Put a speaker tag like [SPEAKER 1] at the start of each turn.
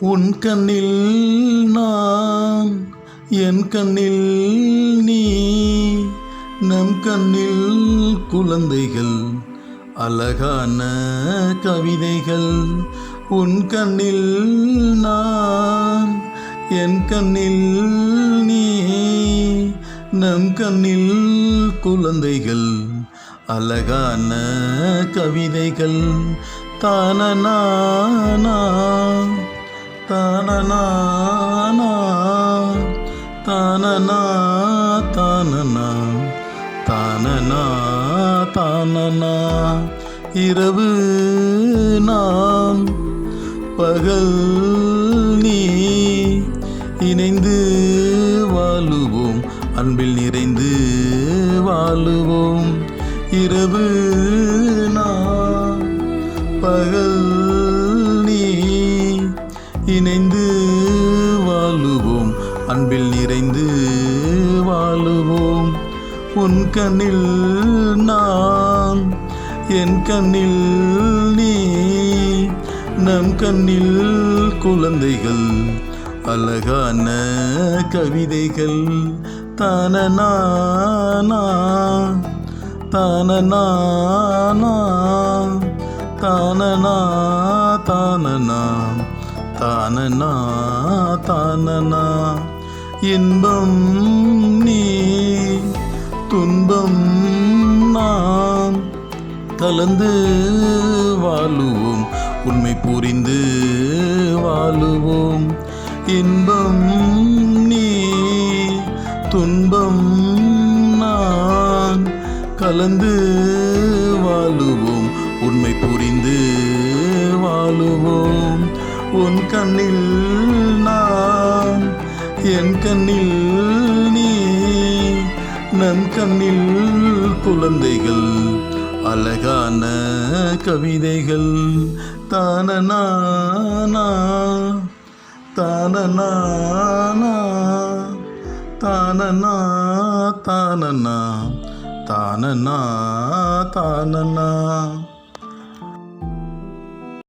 [SPEAKER 1] உன் கண்ணில் நான் என் கண்ணில் நீ நம் கண்ணில் குழந்தைகள் அழகான கவிதைகள். உன் கண்ணில் நான் என் கண்ணில் நீ நம் கண்ணில் குழந்தைகள் அழகான கவிதைகள். தானநானா தானநானா தானனா தானனா தானனா தானனா. இரவு நான் பகல் நீ இணைந்து வாழுவோம் அன்பில் நிறைந்து வாழுவோம். இரவு இணைந்து வாழுவோம். அன்பில் நிறைந்து வாழுவோம். உன் கண்ணில் நான் என் கண்ணில் நீ நம் கண்ணில் குழந்தைகள் அழகான கவிதைகள். தானநானா தானநானா தானனா தானனா தானனா தானனா? இன்பம் நீ துன்பம் நாம். கலந்து வாழுவோம் உண்மை புரிந்து வாழுவோம். இன்பம் நீ துன்பம் நான். கலந்து வாழுவோம் உண்மை புரிந்து வாழுவோம். உன் கண்ணில் நான் என் கண்ணில் நீ நம் கண்ணில் குழந்தைகள் அழகான கவிதைகள் தானநானா தானநானா தானனா தானனா தானனா தானனா.